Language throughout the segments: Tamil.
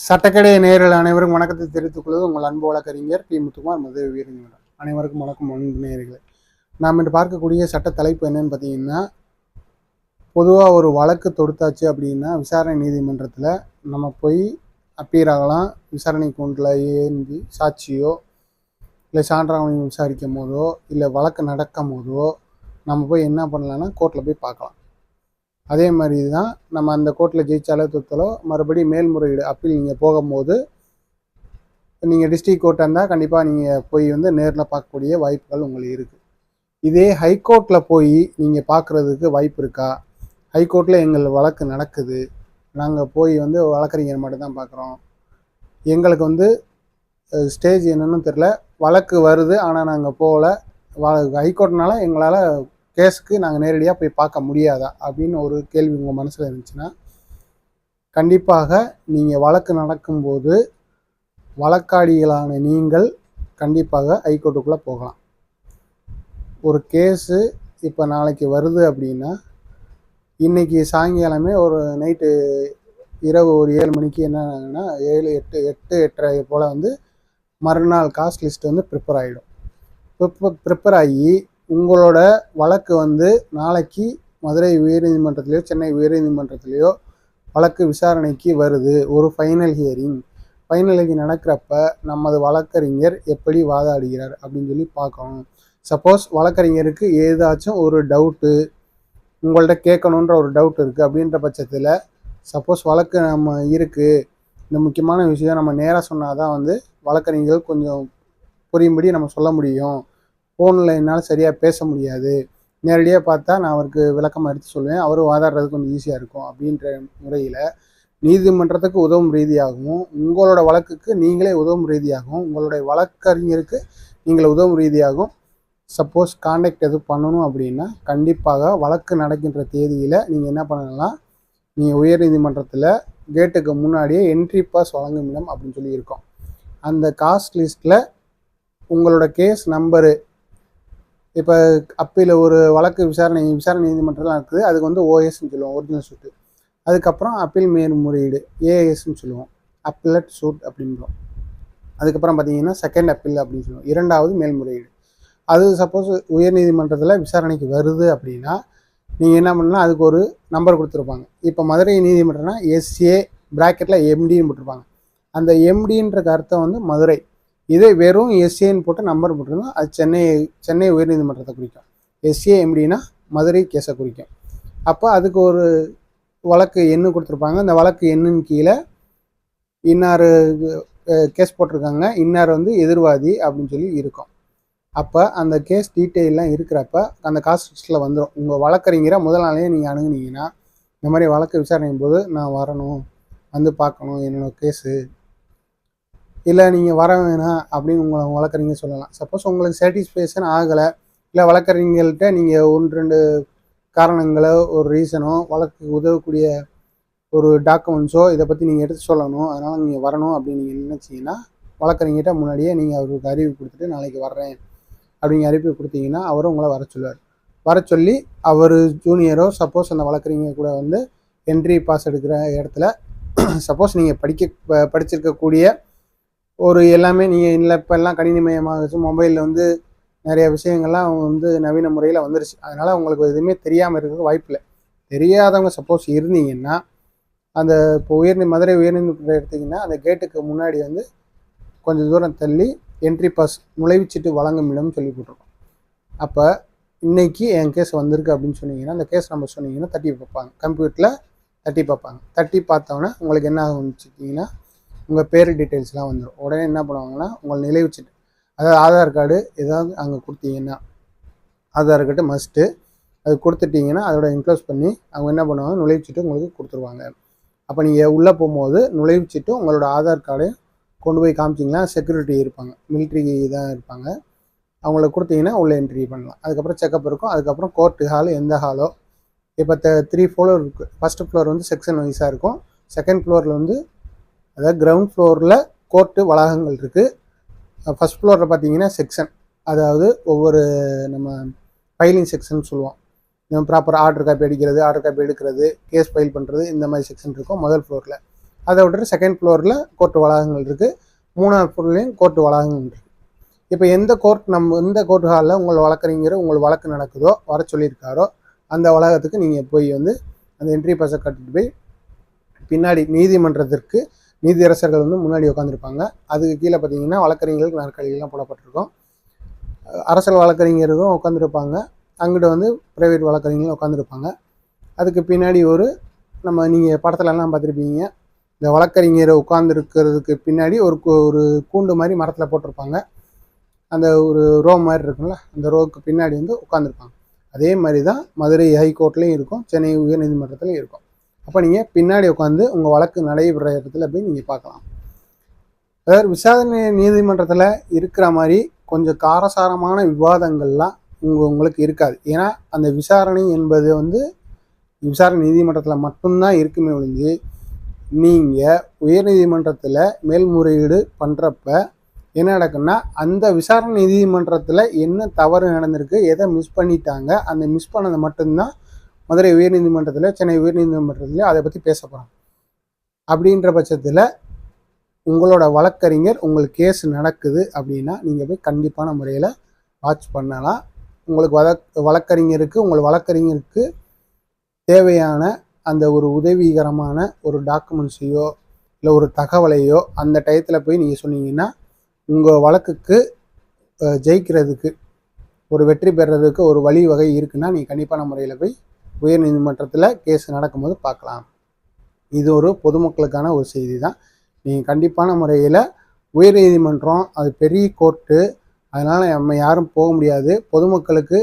சட்டக்கடை நேரில் அனைவருக்கும் வணக்கத்தை தெரிவித்துக் கொள்வது உங்கள் அன்பு வழக்கறிஞர் பி. முத்துக்குமார் மதுரை வீரங்க அனைவருக்கும் வணக்கம் அன்பு நேயர்களே. நாம் இன்று பார்க்கக்கூடிய சட்ட தலைப்பு என்னன்னு பார்த்தீங்கன்னா பொதுவாக ஒரு வழக்கு தொடுத்தாச்சு அப்படின்னா விசாரணை நீதிமன்றத்தில் நம்ம போய் அப்பீர் ஆகலாம். விசாரணை கூண்டில் ஏந்தி சாட்சியோ இல்லை சான்றாவணி விசாரிக்கும் போதோ இல்லை வழக்கு நடக்கும் போதோ நம்ம போய் என்ன பண்ணலான்னா கோர்ட்டில் போய் பார்க்கலாம். அதே மாதிரி தான் நம்ம அந்த கோர்ட்டில் ஜெயிச்சாலோ தொத்தலோ மறுபடியும் மேல்முறையீடு அப்பீல் நீங்கள் போகும்போது நீங்கள் டிஸ்ட்ரிக் கோர்ட்டாக இருந்தால் கண்டிப்பாக நீங்கள் போய் வந்து நேரில் பார்க்கக்கூடிய வாய்ப்புகள் உங்களுக்கு இருக்குது இதே ஹைகோர்ட்டில் போய் நீங்கள் பார்க்குறதுக்கு வாய்ப்பு இருக்கா? ஹைகோர்ட்டில் எங்கள் வழக்கு நடக்குது. நாங்கள் போய் வந்து வழக்கறிஞர் மட்டும்தான் பார்க்குறோம் எங்களுக்கு வந்து ஸ்டேஜ் என்னன்னு தெரில வழக்கு வருது ஆனால் நாங்கள் போகல. வ ஹைகோர்ட்னால எங்களால் கேஸுக்கு நாங்கள் நேரடியாக போய் பார்க்க முடியாதா அப்படின்னு ஒரு கேள்வி உங்கள் மனசில் இருந்துச்சுன்னா கண்டிப்பாக நீங்கள் வழக்கு நடக்கும்போது வழக்காடிகளான நீங்கள் கண்டிப்பாக ஹைகோர்ட்டுக்குள்ளே போகலாம். ஒரு கேஸு இப்போ நாளைக்கு வருது அப்படின்னா இன்றைக்கி சாயங்காலமே ஒரு நைட்டு இரவு ஒரு ஏழு மணிக்கு என்னன்னா ஏழு எட்டு எட்டு எட்டரை போல் வந்து மறுநாள் காஸ்ட் லிஸ்ட் வந்து ப்ரிப்பேர் ஆகிடும் ப்ரிப்பர் ப்ரிப்பேர் ஆகி உங்களோட வழக்கு வந்து நாளைக்கு மதுரை உயர்நீதிமன்றத்திலையோ சென்னை உயர்நீதிமன்றத்திலையோ வழக்கு விசாரணைக்கு வருது. ஒரு ஃபைனல் ஹியரிங் ஃபைனல் ஹியரிங் நடக்கிறப்ப நமது வழக்கறிஞர் எப்படி வாதாடுகிறார் அப்படின்னு சொல்லி பார்க்கணும். சப்போஸ் வழக்கறிஞருக்கு ஏதாச்சும் ஒரு டவுட்டு உங்கள்கிட்ட கேட்கணுன்ற ஒரு டவுட் இருக்குது அப்படின்ற பட்சத்தில் சப்போஸ் வழக்கு நம்ம இருக்குது இந்த முக்கியமான விஷயம் நம்ம நேராக சொன்னால் தான் வந்து வழக்கறிஞர்கள் கொஞ்சம் புரியும்படி நம்ம சொல்ல முடியும். ஃபோனில் என்னால் சரியாக பேச முடியாது. நேரடியாக பார்த்தா நான் அவருக்கு விளக்கம் எடுத்து சொல்லுவேன். அவரும் வாதாடுறது கொஞ்சம் ஈஸியாக இருக்கும் அப்படின்ற முறையில் நீதிமன்றத்துக்கு உதவும் ரீதியாகவும் உங்களோட வழக்குக்கு நீங்களே உதவும் ரீதியாகவும் உங்களுடைய வழக்கறிஞருக்கு நீங்கள் உதவும் ரீதியாகவும் சப்போஸ் காண்டாக்ட் எதுவும் பண்ணணும் அப்படின்னா கண்டிப்பாக வழக்கு நடக்கின்ற தேதியில் நீங்கள் என்ன பண்ணலாம் நீங்கள் உயர்நீதிமன்றத்தில் கேட்டுக்கு முன்னாடியே என்ட்ரி பாஸ் வழங்கும் இடம் அப்படின்னு சொல்லி இருக்கோம். அந்த காஸ்ட் லிஸ்ட்டில் உங்களோட கேஸ் நம்பரு இப்போ அப்பீல் ஒரு வழக்கு விசாரணை விசாரணை நீதிமன்றம்லாம் இருக்குது. அதுக்கு வந்து ஓஎஸ்ன்னு சொல்லுவோம் ஒரிஜினல் சூட்டு அதுக்கப்புறம் அப்பீல் மேல்முறையீடு ஏஎஸ்ன்னு சொல்லுவோம். அப்பீலட் சூட் அப்படின்றோம். அதுக்கப்புறம் பார்த்தீங்கன்னா செகண்ட் அப்பீல் அப்படின்னு சொல்லுவோம். இரண்டாவது மேல்முறையீடு அது சப்போஸ் உயர்நீதிமன்றத்தில் விசாரணைக்கு வருது அப்படின்னா நீங்கள் என்ன பண்ணலாம் அதுக்கு ஒரு நம்பர் கொடுத்துருப்பாங்க. இப்போ மதுரை நீதிமன்றம்னா எஸ்ஏ ப்ராக்கெட்டில் எம்டின்னு போட்டிருப்பாங்க. அந்த எம்டின்ற கருத்தை வந்து மதுரை இதே வெறும் எஸ்ஏன்னு போட்டு நம்பர் போட்டிருந்தோம் அது சென்னை சென்னை உயர்நீதிமன்றத்தை குறிக்கும். எஸ்ஏ எம்டினா மதுரை கேஸை குறிக்கும். அப்போ அதுக்கு ஒரு வழக்கு எண்ணு கொடுத்துருப்பாங்க. அந்த வழக்கு எண்ணின் கீழே இன்னார் கேஸ் போட்டிருக்காங்க. இன்னார் வந்து எதிர்வாதி அப்படின்னு சொல்லி இருக்கும். அப்போ அந்த கேஸ் டீட்டெயிலாம் இருக்கிறப்ப அந்த காஸ்ட் லிஸ்ட்டில் வந்துடும் உங்கள் வழக்கறிஞரை முதல் நாளே நீங்கள் அணுகுனீங்கன்னா இந்த மாதிரி வழக்கு விசாரணையும் போது நான் வரணும் வந்து பார்க்கணும் என்னோட கேஸு இல்லை நீங்கள் வர வேணாம் அப்படின்னு உங்களை வழக்கறிஞர் சொல்லலாம். சப்போஸ் உங்களுக்கு சாட்டிஸ்ஃபேக்ஷன் ஆகலை இல்லை வழக்கறிஞர்கள்ட்ட நீங்கள் ஒன்று ரெண்டு காரணங்களோ ஒரு ரீசனோ வழக்கு உதவக்கூடிய ஒரு டாக்குமெண்ட்ஸோ இதை பற்றி நீங்கள் எடுத்து சொல்லணும். அதனால் நீங்கள் வரணும் அப்படின்னு நீங்கள் நினச்சிங்கன்னா வழக்கறிஞர்கிட்ட முன்னாடியே நீங்கள் அவருக்கு அறிவு கொடுத்துட்டு நாளைக்கு வர்றேன் அப்படிங்கிற அறிவிப்பு கொடுத்தீங்கன்னா அவரும் உங்களை வர சொல்லுவார். வர சொல்லி அவர் ஜூனியரோ சப்போஸ் அந்த வழக்கறிஞர் கூட வந்து என்ட்ரி பாஸ் எடுக்கிற இடத்துல சப்போஸ் நீங்கள் படிக்க படிச்சிருக்கக்கூடிய ஒரு எல்லாமே நீங்கள் இல்லை இப்போல்லாம் கணினிமயமாகச்சு மொபைலில் வந்து நிறைய விஷயங்கள்லாம் அவங்க வந்து நவீன முறையில் வந்துருச்சு. அதனால் உங்களுக்கு எதுவுமே தெரியாமல் இருக்கிறது வாய்ப்பு இல்லை. தெரியாதவங்க சப்போஸ் இருந்தீங்கன்னா அந்த இப்போ உயர்நீ மதுரை உயர்நீதிமன்றம் எடுத்திங்கன்னா அந்த கேட்டுக்கு முன்னாடி வந்து கொஞ்சம் தூரம் தள்ளி என்ட்ரி பாஸ் நுழைவிச்சிட்டு வழங்கும் இடம்னு சொல்லி போட்டிருக்கோம். அப்போ இன்னைக்கு என் கேஸ் வந்திருக்கு அப்படின்னு சொன்னீங்கன்னா அந்த கேஸ் நம்பர் சொன்னீங்கன்னா தட்டி பார்ப்பாங்க. கம்ப்யூட்டரில் தட்டி பார்ப்பாங்க. தட்டி பார்த்தோன்னே உங்களுக்கு என்ன ஆகும்னு வச்சுக்கிட்டிங்கன்னா உங்கள் பேர் டீட்டெயில்ஸ்லாம் வந்துடும் உடனே என்ன பண்ணுவாங்கன்னா உங்களை நிலைவுச்சிட்டு அதாவது ஆதார் கார்டு ஏதாவது அங்கே கொடுத்தீங்கன்னா ஆதார் கார்டு மஸ்ட்டு அது கொடுத்துட்டிங்கன்னா அதோட இன்க்ளோஸ் பண்ணி அவங்க என்ன பண்ணுவாங்க நுழைவுச்சிட்டு உங்களுக்கு கொடுத்துருவாங்க. அப்போ நீங்கள் உள்ளே போகும்போது நுழைவுச்சிட்டு உங்களோட ஆதார் கார்டையும் கொண்டு போய் காமிச்சிங்கன்னா செக்யூரிட்டி இருப்பாங்க. மிலிட்ரி தான் இருப்பாங்க. அவங்கள கொடுத்தீங்கன்னா உள்ளே என்ட்ரி பண்ணலாம். அதுக்கப்புறம் செக்கப் இருக்கும். அதுக்கப்புறம் கோர்ட்டு ஹால் எந்த ஹாலோ இப்போ த்ரீ ஃப்ளோர் இருக்குது ஃபஸ்ட்டு ஃப்ளோர் வந்து செக்ஷன் வைஸாக இருக்கும். செகண்ட் ஃப்ளோரில் வந்து அதாவது கிரவுண்ட் ஃப்ளோரில் கோர்ட்டு வளாகங்கள் இருக்குது ஃபஸ்ட் ஃப்ளோரில் பார்த்தீங்கன்னா செக்ஷன் அதாவது ஒவ்வொரு நம்ம ஃபைலிங் செக்ஷன் சொல்லுவோம். நம்ம ப்ராப்பர் ஆர்டர் காப்பி அடிக்கிறது ஆர்டர் காப்பி எடுக்கிறது கேஸ் ஃபைல் பண்ணுறது இந்த மாதிரி செக்ஷன் இருக்கும் முதல் ஃப்ளோரில் அதை விட்டுட்டு செகண்ட் ஃப்ளோரில் கோர்ட்டு வளாகங்கள் இருக்குது மூணாவது ஃப்ளோர்லேயும் கோர்ட்டு வளாகங்கள் இருக்குது இப்போ எந்த கோர்ட் நம்ம எந்த கோர்ட் ஹாலில் உங்களை வழக்குறீங்கிற உங்கள் வழக்கு நடக்குதோ வர சொல்லியிருக்காரோ அந்த வளாகத்துக்கு நீங்கள் போய் வந்து அந்த என்ட்ரி பாஸை கட்டிட்டு போய் பின்னாடி நீதிமன்றத்திற்கு நீதியரசர்கள் வந்து முன்னாடி உட்காந்துருப்பாங்க அதுக்கு கீழே பார்த்தீங்கன்னா வழக்கறிஞர்களுக்கு நாற்காலிகள்லாம் போடப்பட்டிருக்கும். அரசியல் வழக்கறிஞர்களும் வழக்கறிஞரும் உட்காந்துருப்பாங்க அங்கிட்ட வந்து ப்ரைவேட் வழக்கறிஞர்களும் உட்காந்துருப்பாங்க அதுக்கு பின்னாடி ஒரு நம்ம நீங்கள் படத்துலலாம் பார்த்துருப்பீங்க. இந்த வழக்கறிஞர் உட்காந்துருக்கிறதுக்கு பின்னாடி ஒரு ஒரு கூண்டு மாதிரி மரத்தில் போட்டிருப்பாங்க. அந்த ஒரு ரோ மாதிரி இருக்கும்ல அந்த ரோவுக்கு பின்னாடி வந்து உட்காந்துருப்பாங்க அதே மாதிரி தான் மதுரை ஹைகோர்ட்லேயும் இருக்கும். சென்னை உயர்நீதிமன்றத்துலையும் இருக்கும். அப்போ நீங்கள் பின்னாடி உட்காந்து உங்கள் வழக்கு நடைபெற இடத்துல போய் நீங்கள் பார்க்கலாம். அதாவது விசாரணை நீதிமன்றத்தில் இருக்கிற மாதிரி கொஞ்சம் காரசாரமான விவாதங்கள்லாம் உங்கள் உங்களுக்கு இருக்காது. ஏன்னா அந்த விசாரணை என்பது வந்து விசாரணை நீதிமன்றத்தில் மட்டும்தான் இருக்குமே ஒழிஞ்சு நீங்கள் உயர்நீதிமன்றத்தில் மேல்முறையீடு பண்ணுறப்ப என்ன நடக்குன்னா அந்த விசாரணை நீதிமன்றத்தில் என்ன தவறு நடந்திருக்கு எதை மிஸ் பண்ணிட்டாங்க அந்த மிஸ் பண்ணதை மட்டும்தான் மதுரை உயர்நீதிமன்றத்தில் சென்னை உயர்நீதிமன்றத்தில் அதை பற்றி பேச போகிறோம் அப்படின்ற பட்சத்தில் உங்களோட வழக்கறிஞர் உங்களுக்கு கேஸ் நடக்குது அப்படின்னா நீங்கள் போய் கண்டிப்பான முறையில் வாட்ச் பண்ணலாம். உங்களுக்கு வழக் வழக்கறிஞருக்கு உங்கள் வழக்கறிஞருக்கு தேவையான அந்த ஒரு உதவிகரமான ஒரு டாக்குமெண்ட்ஸையோ இல்லை ஒரு தகவலையோ அந்த டயத்தில் போய் நீங்கள் சொன்னீங்கன்னா உங்கள் வழக்குக்கு ஜெயிக்கிறதுக்கு ஒரு வெற்றி பெறுறதுக்கு ஒரு வழி வகை இருக்குன்னா நீங்கள் கண்டிப்பான முறையில் போய் உயர் நீதிமன்றத்தில் கேஸ் நடக்கும்போது பார்க்கலாம். இது ஒரு பொதுமக்களுக்கான ஒரு செய்தி தான் நீங்கள் கண்டிப்பான முறையில் உயர் நீதிமன்றம் அது பெரிய கோர்ட்டு அதனால் நம்ம யாரும் போக முடியாது. பொதுமக்களுக்கு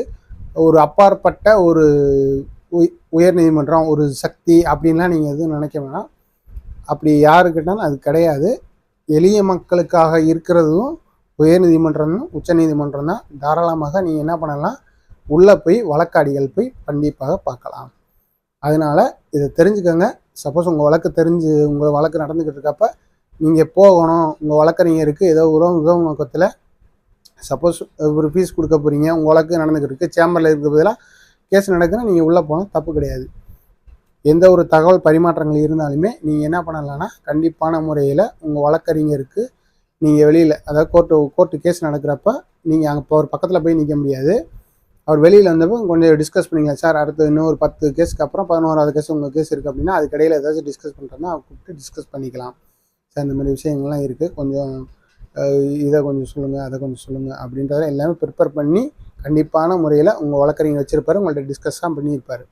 ஒரு அப்பாற்பட்ட ஒரு உயர் நீதிமன்றம் ஒரு சக்தி அப்படின்லாம் நீங்கள் எதுவும் நினைக்க வேணாம். அப்படி யாருக்கிட்டாலும் அது கிடையாது. எளிய மக்களுக்காக இருக்கிறதும் உயர்நீதிமன்றம் உச்ச நீதிமன்றம் தான் தாராளமாக நீங்கள் என்ன பண்ணலாம்? உள்ளே போய் வழக்காடிகள் போய் கண்டிப்பாக பார்க்கலாம். அதனால் இதை தெரிஞ்சுக்கோங்க. சப்போஸ் உங்கள் வழக்கு தெரிஞ்சு உங்கள் வழக்கு நடந்துக்கிட்டு இருக்கப்ப நீங்கள் போகணும். உங்கள் வழக்கறிஞருக்கு ஏதோ உறவு உதவும் நோக்கத்தில் சப்போஸ் ஒரு ஃபீஸ் கொடுக்க போகிறீங்க உங்கள் வழக்கு நடந்துக்கிட்டு இருக்குது சேம்பரில் இருக்கிற பதிலாக கேஸ் நடக்குதுன்னா நீங்கள் உள்ளே போனால் தப்பு கிடையாது. எந்த ஒரு தகவல் பரிமாற்றங்கள் இருந்தாலுமே நீங்கள் என்ன பண்ணலான்னா கண்டிப்பான முறையில் உங்கள் வழக்கறிஞருக்கு நீங்கள் வெளியில் அதாவது கோர்ட்டு கோர்ட்டு கேஸ் நடக்கிறப்ப நீங்கள் அங்கே இப்போ ஒரு பக்கத்தில் போய் நிற்க முடியாது. அவர் வெளியில் வந்தப்போ கொஞ்சம் டிஸ்கஸ் பண்ணிங்க சார் அடுத்து இன்னும் ஒரு பத்து கேஸ்க்கு அப்புறம் பதினோராவது கேஸ் உங்கள் கேஸ் இருக்குது அப்படின்னா அதுக்கு இடையில் ஏதாச்சும் டிஸ்கஸ் பண்ணுறதுனா அவர் கூப்பிட்டு டிஸ்கஸ் பண்ணிக்கலாம். சார் இந்த மாதிரி விஷயங்கள்லாம் இருக்குது கொஞ்சம் இதை கொஞ்சம் சொல்லுங்கள் அதை கொஞ்சம் சொல்லுங்கள் அப்படின்றத எல்லாமே ப்ரிப்பேர் பண்ணி கண்டிப்பான முறையில் உங்கள் வழக்கறிஞர் வச்சுருப்பார் உங்கள்கிட்ட டிஸ்கஸ் தான் பண்ணியிருப்பாரு.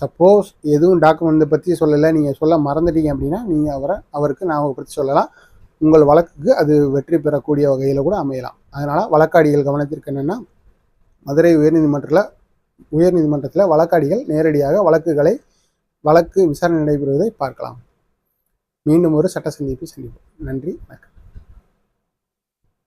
சப்போஸ் எதுவும் டாக்குமெண்ட்டை பற்றி சொல்லலை நீங்கள் சொல்ல மறந்துட்டீங்க அப்படின்னா நீங்கள் அவரை அவருக்கு ஞாபகப்படுத்தி சொல்லலாம். உங்கள் வழக்குக்கு அது வெற்றி பெறக்கூடிய வகையில் கூட அமையலாம். அதனால் வழக்காடிகள் கவனத்திற்கு என்னென்னா மதுரை உயர்நீதிமன்றத்தில் உயர்நீதிமன்றத்தில் வழக்காடிகள் நேரடியாக வழக்குகளை வழக்கு விசாரணை நடைபெறுவதை பார்க்கலாம். மீண்டும் ஒரு சட்ட சந்திப்பை சந்திப்போம். நன்றி வணக்கம்.